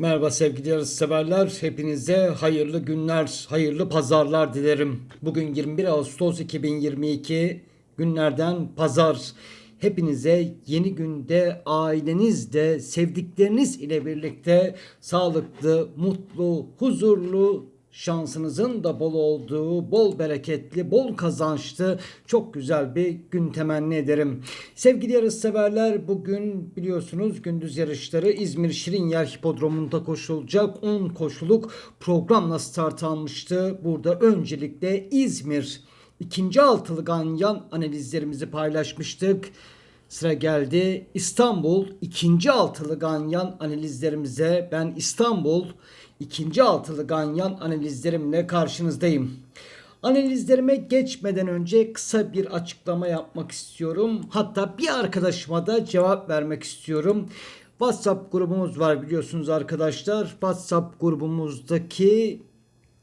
Merhaba sevgili severler. Hepinize hayırlı günler, hayırlı pazarlar dilerim. Bugün 21 Ağustos 2022 günlerden pazar. Hepinize yeni günde ailenizde, sevdikleriniz ile birlikte sağlıklı, mutlu, huzurlu, şansınızın da bol olduğu, bol bereketli, bol kazançlı, çok güzel bir gün temenni ederim. Sevgili yarış severler, bugün biliyorsunuz gündüz yarışları İzmir Şirinyer Hipodromu'nda koşulacak 10 koşuluk programla start almıştı. Burada öncelikle İzmir ikinci altılı ganyan analizlerimizi paylaşmıştık. Sıra geldi İstanbul ikinci altılı ganyan analizlerimize. Ben İstanbul ikinci altılı ganyan analizlerimle karşınızdayım. Analizlerime geçmeden önce kısa bir açıklama yapmak istiyorum. Hatta bir arkadaşıma da cevap vermek istiyorum. WhatsApp grubumuz var biliyorsunuz arkadaşlar. WhatsApp grubumuzdaki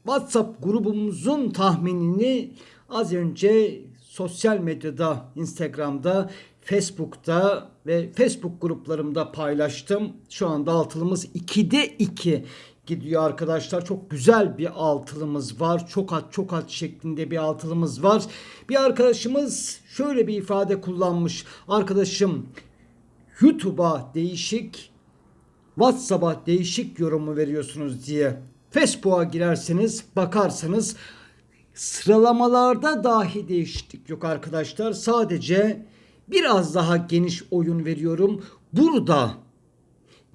WhatsApp grubumuzun tahminini az önce sosyal medyada, Instagram'da, Facebook'ta ve Facebook gruplarımda paylaştım. Şu anda altılımız 2'de 2 gidiyor arkadaşlar. Çok güzel bir altılımız var. Çok at çok at şeklinde bir altılımız var. Bir arkadaşımız şöyle bir ifade kullanmış. Arkadaşım YouTube'a değişik WhatsApp'a değişik yorumu veriyorsunuz diye. Facebook'a girerseniz bakarsanız sıralamalarda dahi değişiklik yok arkadaşlar. Sadece biraz daha geniş oyun veriyorum. Burada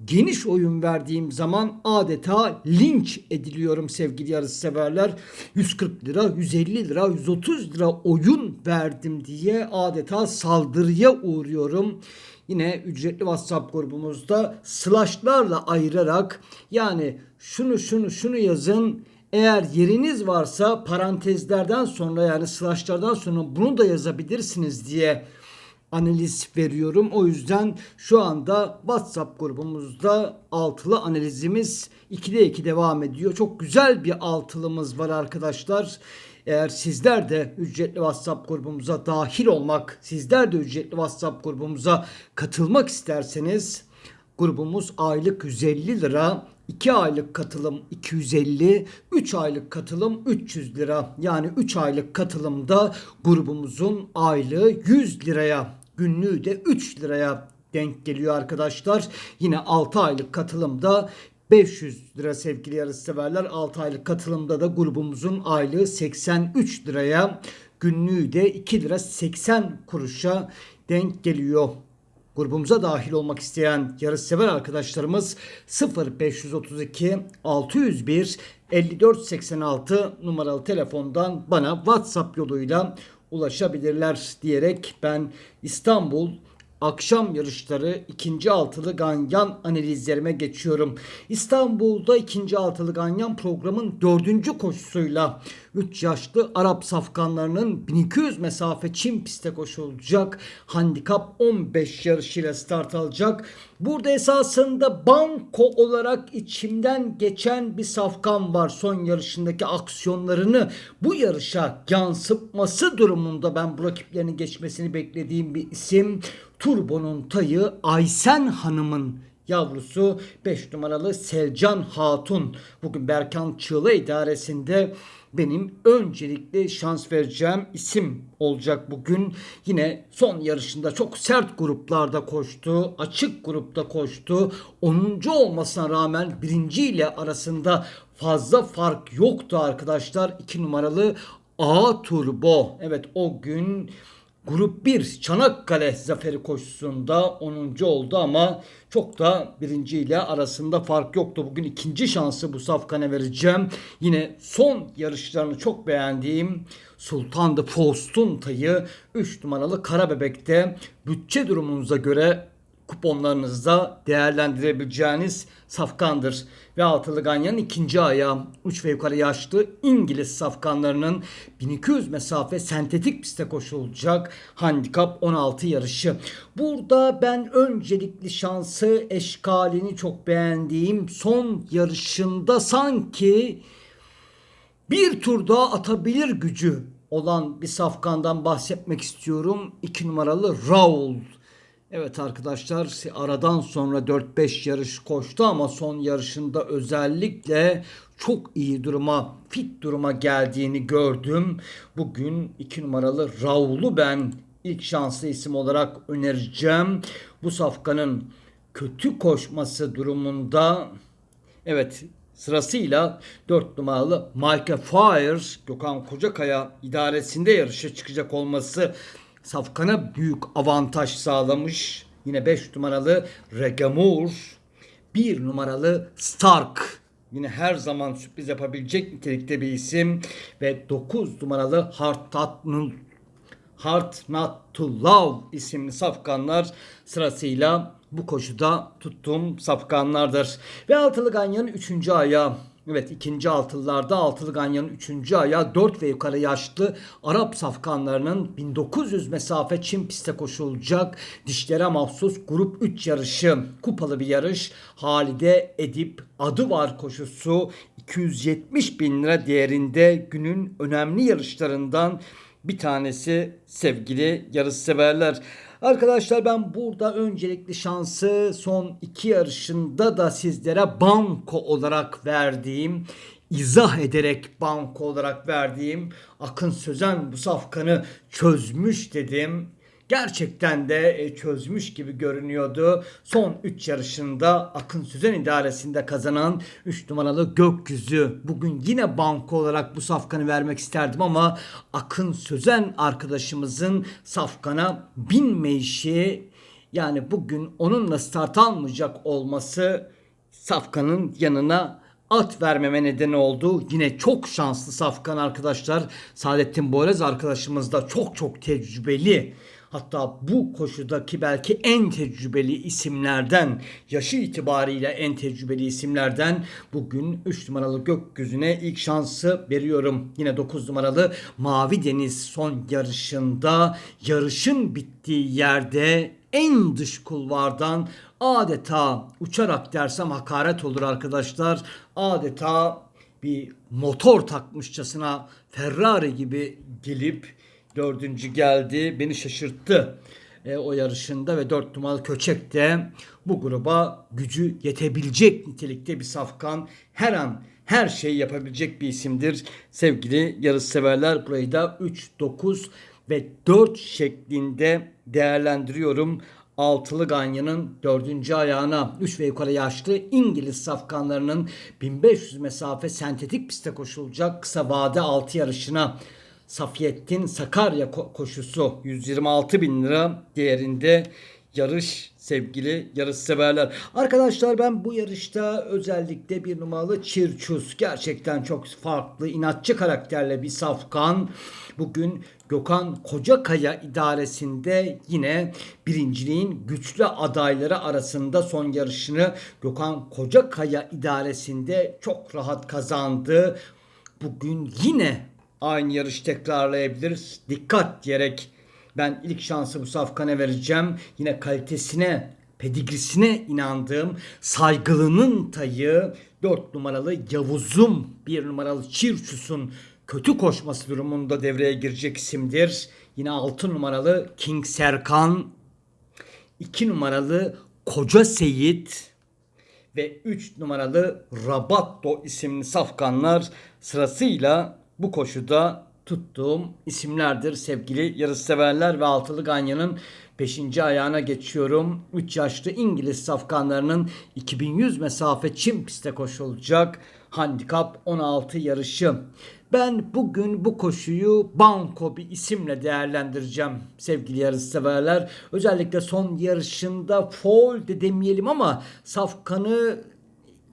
geniş oyun verdiğim zaman adeta linç ediliyorum sevgili yarısı severler. 140 lira, 150 lira, 130 lira oyun verdim diye adeta saldırıya uğruyorum. Yine ücretli WhatsApp grubumuzda slashlarla ayırarak yani şunu şunu şunu yazın eğer yeriniz varsa parantezlerden sonra yani slashlardan sonra bunu da yazabilirsiniz diye analiz veriyorum. O yüzden şu anda WhatsApp grubumuzda altılı analizimiz 2'de 2 devam ediyor. Çok güzel bir altılımız var arkadaşlar. Eğer sizler de ücretli WhatsApp grubumuza dahil olmak, sizler de ücretli WhatsApp grubumuza katılmak isterseniz grubumuz aylık 150 lira, 2 aylık katılım 250, 3 aylık katılım 300 lira. Yani 3 aylık katılımda grubumuzun aylığı 100 liraya, günlüğü de 3 liraya denk geliyor arkadaşlar. Yine 6 aylık katılımda 500 lira sevgili yarışseverler. 6 aylık katılımda da grubumuzun aylığı 83 liraya, günlüğü de 2 lira 80 kuruşa denk geliyor. Grubumuza dahil olmak isteyen yarışsever arkadaşlarımız 0532 601 5486 numaralı telefondan bana WhatsApp yoluyla ulaşabilirler diyerek ben İstanbul akşam yarışları ikinci altılı ganyan analizlerime geçiyorum. İstanbul'da ikinci altılı ganyan programın dördüncü koşusuyla 3 yaşlı Arap safkanlarının 1200 mesafe Çin pistte koşulacak. Handikap 15 yarışıyla start alacak. Burada esasında banko olarak içimden geçen bir safkan var. Son yarışındaki aksiyonlarını bu yarışa yansıtması durumunda ben bu rakiplerini geçmesini beklediğim bir isim. Turbo'nun tayı Aysen Hanım'ın yavrusu 5 numaralı Selcan Hatun. Bugün Berkan Çığla idaresinde benim öncelikle şans vereceğim isim olacak bugün. Yine son yarışında çok sert gruplarda koştu. Açık grupta koştu. 10. olmasına rağmen birinci ile arasında fazla fark yoktu arkadaşlar. 2 numaralı A Turbo. Evet o gün Grup 1 Çanakkale zaferi koşusunda 10. oldu ama çok da birinci ile arasında fark yoktu. Bugün ikinci şansı bu safkana vereceğim. Yine son yarışlarını çok beğendiğim Sultan de Faust'un tayı 3 numaralı Karabebek'te bütçe durumunuza göre kuponlarınızda değerlendirebileceğiniz safkandır. Ve altılı ganyanın ikinci ayağı 3 ve yukarı yaşlı İngiliz safkanlarının 1200 mesafe sentetik piste koşulacak handikap 16 yarışı. Burada ben öncelikli şansı eşkalini çok beğendiğim son yarışında sanki bir tur daha atabilir gücü olan bir safkandan bahsetmek istiyorum. 2 numaralı Raul. Evet arkadaşlar aradan sonra 4-5 yarış koştu ama son yarışında özellikle çok iyi duruma, fit duruma geldiğini gördüm. Bugün 2 numaralı Raul'u ben ilk şanslı isim olarak önereceğim. Bu safkanın kötü koşması durumunda evet sırasıyla 4 numaralı Michael Fire Gökhan Kocakaya idaresinde yarışa çıkacak olması Safkan'a büyük avantaj sağlamış. Yine 5 numaralı Regamur, 1 numaralı Stark. Yine her zaman sürpriz yapabilecek nitelikte bir isim. Ve 9 numaralı Hartatnul Hard Not to Love isimli safkanlar sırasıyla bu koşuda tuttuğum safkanlardır. Ve altılı ganyanın 3. ayağı. Evet ikinci altılılarda altılı ganyanın 3. ayağı 4 ve yukarı yaşlı Arap safkanlarının 1900 mesafe Çin pistte koşulacak dişlere mahsus grup 3 yarışı. Kupalı bir yarış. Halide Edip adı var koşusu 270 bin lira değerinde günün önemli yarışlarından bir tanesi sevgili yarış severler. Arkadaşlar ben burada öncelikli şansı son iki yarışında da sizlere banko olarak verdiğim izah ederek banko olarak verdiğim Akın Sözen bu safkanı çözmüş dedim. Gerçekten de e, çözmüş gibi görünüyordu. Son 3 yarışında Akın Süzen idaresinde kazanan 3 numaralı Gökyüzü. Bugün yine banko olarak bu safkanı vermek isterdim ama Akın Sözen arkadaşımızın safkana binmeyişi yani bugün onunla start almayacak olması safkanın yanına at vermeme nedeni oldu. Yine çok şanslı safkan arkadaşlar. Saadettin Boğaz arkadaşımız da çok çok tecrübeli. Hatta bu koşudaki belki en tecrübeli isimlerden, yaşı itibariyle en tecrübeli isimlerden bugün 3 numaralı gökyüzüne ilk şansı veriyorum. Yine 9 numaralı Mavi Deniz son yarışında yarışın bittiği yerde en dış kulvardan adeta uçarak dersem hakaret olur arkadaşlar. Adeta bir motor takmışçasına Ferrari gibi gelip dördüncü geldi. Beni şaşırttı e, o yarışında ve dört numaralı Köçek de bu gruba gücü yetebilecek nitelikte bir safkan. Her an her şeyi yapabilecek bir isimdir. Sevgili yarış severler burayı da 3, 9 ve 4 şeklinde değerlendiriyorum. Altılı Ganyan'ın dördüncü ayağına 3 ve yukarı yaşlı İngiliz safkanlarının 1500 mesafe sentetik piste koşulacak kısa vade 6 yarışına Safiyettin Sakarya koşusu 126 bin lira değerinde yarış sevgili yarış severler. Arkadaşlar ben bu yarışta özellikle bir numaralı Çirçus gerçekten çok farklı inatçı karakterle bir safkan. Bugün Gökhan Kocakaya idaresinde yine birinciliğin güçlü adayları arasında son yarışını Gökhan Kocakaya idaresinde çok rahat kazandı. Bugün yine aynı yarış tekrarlayabiliriz. Dikkat diyerek ben ilk şansı bu safkana vereceğim. Yine kalitesine, pedigrisine inandığım saygılının tayı 4 numaralı Yavuz'um 1 numaralı Çirçus'un kötü koşması durumunda devreye girecek isimdir. Yine 6 numaralı King Serkan, 2 numaralı Koca Seyit ve 3 numaralı Rabatto isimli safkanlar sırasıyla bu koşuda tuttuğum isimlerdir sevgili yarışseverler ve altılı ganyanın 5. ayağına geçiyorum. 3 yaşlı İngiliz safkanlarının 2100 mesafe çim piste koşulacak handikap 16 yarışı. Ben bugün bu koşuyu Banko bir isimle değerlendireceğim sevgili yarışseverler. Özellikle son yarışında foul de demeyelim ama safkanı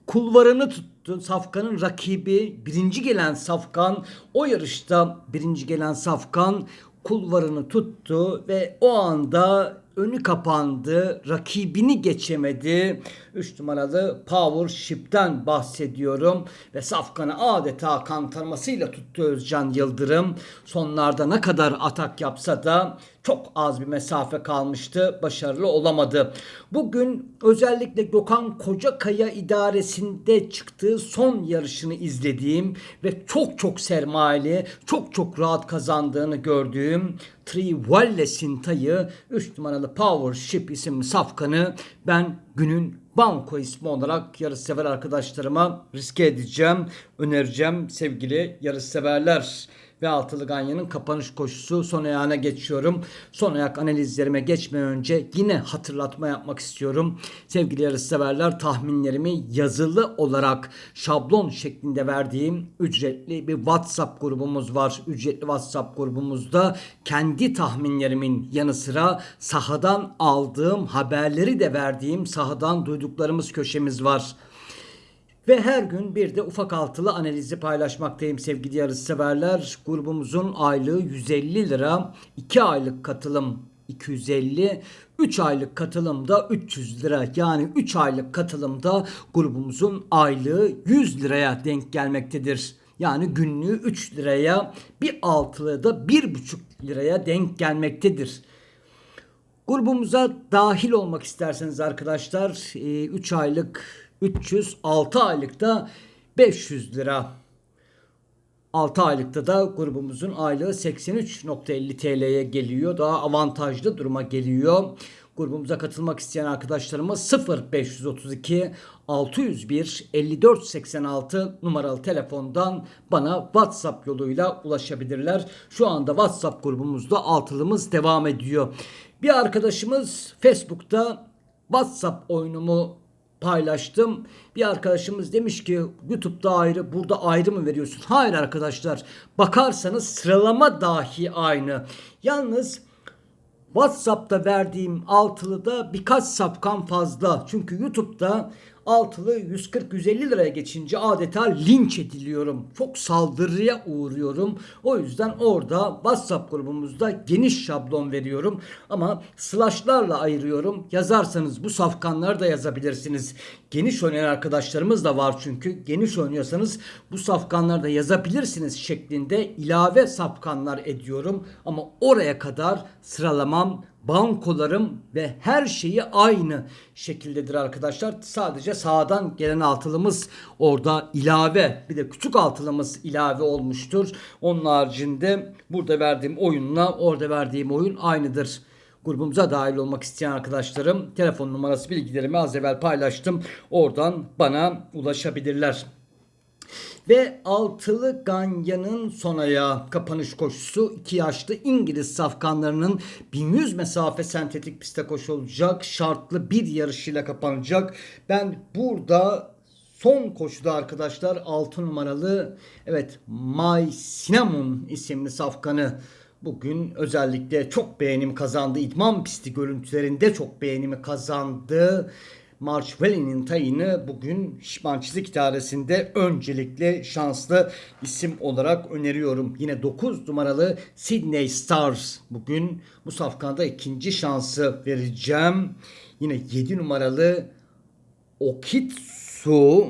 kulvarını tuttu. Safkan'ın rakibi birinci gelen Safkan o yarışta birinci gelen Safkan kulvarını tuttu ve o anda önü kapandı. Rakibini geçemedi. 3 numaralı Power Ship'ten bahsediyorum. Ve Safkan'ı adeta kantarmasıyla tuttu Özcan Yıldırım. Sonlarda ne kadar atak yapsa da çok az bir mesafe kalmıştı. Başarılı olamadı. Bugün özellikle Gökhan Kocakaya idaresinde çıktığı son yarışını izlediğim ve çok çok sermayeli, çok çok rahat kazandığını gördüğüm Trivalle Sinta'yı 3 numaralı Power Ship isimli safkanı ben günün banko ismi olarak yarışsever arkadaşlarıma riske edeceğim, önereceğim sevgili yarışseverler ve altılı ganyanın kapanış koşusu son ayağına geçiyorum. Son ayak analizlerime geçmeden önce yine hatırlatma yapmak istiyorum. Sevgili yarışseverler tahminlerimi yazılı olarak şablon şeklinde verdiğim ücretli bir WhatsApp grubumuz var. Ücretli WhatsApp grubumuzda kendi tahminlerimin yanı sıra sahadan aldığım haberleri de verdiğim sahadan duyduklarımız köşemiz var. Ve her gün bir de ufak altılı analizi paylaşmaktayım sevgili yarışseverler. Grubumuzun aylığı 150 lira, 2 aylık katılım 250, 3 aylık katılımda 300 lira. Yani 3 aylık katılımda grubumuzun aylığı 100 liraya denk gelmektedir. Yani günlüğü 3 liraya, bir altılı da 1,5 liraya denk gelmektedir. Grubumuza dahil olmak isterseniz arkadaşlar 3 aylık 300, 6 aylıkta 500 lira. 6 aylıkta da grubumuzun aylığı 83.50 TL'ye geliyor. Daha avantajlı duruma geliyor. Grubumuza katılmak isteyen arkadaşlarımız 0532 601 5486 numaralı telefondan bana WhatsApp yoluyla ulaşabilirler. Şu anda WhatsApp grubumuzda altılımız devam ediyor. Bir arkadaşımız Facebook'ta WhatsApp oyunumu paylaştım. Bir arkadaşımız demiş ki YouTube'da ayrı, burada ayrı mı veriyorsun? Hayır arkadaşlar. Bakarsanız sıralama dahi aynı. Yalnız WhatsApp'ta verdiğim altılıda birkaç sapkan fazla. Çünkü YouTube'da altılı 140-150 liraya geçince adeta linç ediliyorum. Çok saldırıya uğruyorum. O yüzden orada WhatsApp grubumuzda geniş şablon veriyorum. Ama slashlarla ayırıyorum. Yazarsanız bu safkanları da yazabilirsiniz. Geniş oynayan arkadaşlarımız da var çünkü. Geniş oynuyorsanız bu safkanları da yazabilirsiniz şeklinde ilave safkanlar ediyorum. Ama oraya kadar sıralamam bankolarım ve her şeyi aynı şekildedir arkadaşlar. Sadece sağdan gelen altılımız orada ilave bir de küçük altılımız ilave olmuştur. Onun haricinde burada verdiğim oyunla orada verdiğim oyun aynıdır. Grubumuza dahil olmak isteyen arkadaşlarım telefon numarası bilgilerimi az evvel paylaştım. Oradan bana ulaşabilirler. Ve altılı Ganya'nın son ayağı kapanış koşusu iki yaşlı İngiliz safkanlarının 1100 mesafe sentetik piste koşu olacak. Şartlı bir yarışıyla kapanacak. Ben burada son koşuda arkadaşlar 6 numaralı evet My Cinnamon isimli safkanı bugün özellikle çok beğenim kazandı. İdman pisti görüntülerinde çok beğenimi kazandı. March Valley'nin tayını bugün Şişman Çizik İdaresi'nde öncelikle şanslı isim olarak öneriyorum. Yine 9 numaralı Sydney Stars bugün bu safkanda ikinci şansı vereceğim. Yine 7 numaralı Okitsu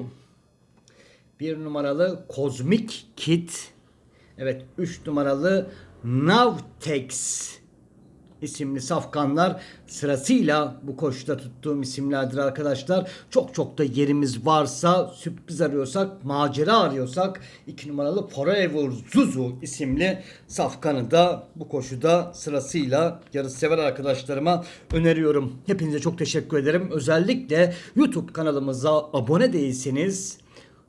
bir numaralı Cosmic Kit evet 3 numaralı Navtex isimli safkanlar sırasıyla bu koşuda tuttuğum isimlerdir arkadaşlar. Çok çok da yerimiz varsa sürpriz arıyorsak, macera arıyorsak 2 numaralı Forever Zuzu isimli safkanı da bu koşuda sırasıyla yarışsever arkadaşlarıma öneriyorum. Hepinize çok teşekkür ederim. Özellikle YouTube kanalımıza abone değilseniz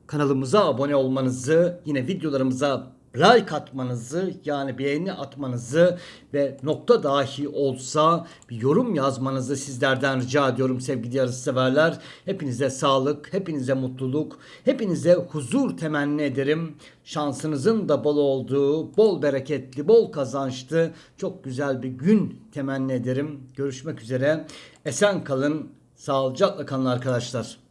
kanalımıza abone olmanızı, yine videolarımıza like atmanızı yani beğeni atmanızı ve nokta dahi olsa bir yorum yazmanızı sizlerden rica ediyorum sevgili yarışseverler. Hepinize sağlık, hepinize mutluluk, hepinize huzur temenni ederim. Şansınızın da bol olduğu, bol bereketli, bol kazançlı, çok güzel bir gün temenni ederim. Görüşmek üzere. Esen kalın, sağlıcakla kalın arkadaşlar.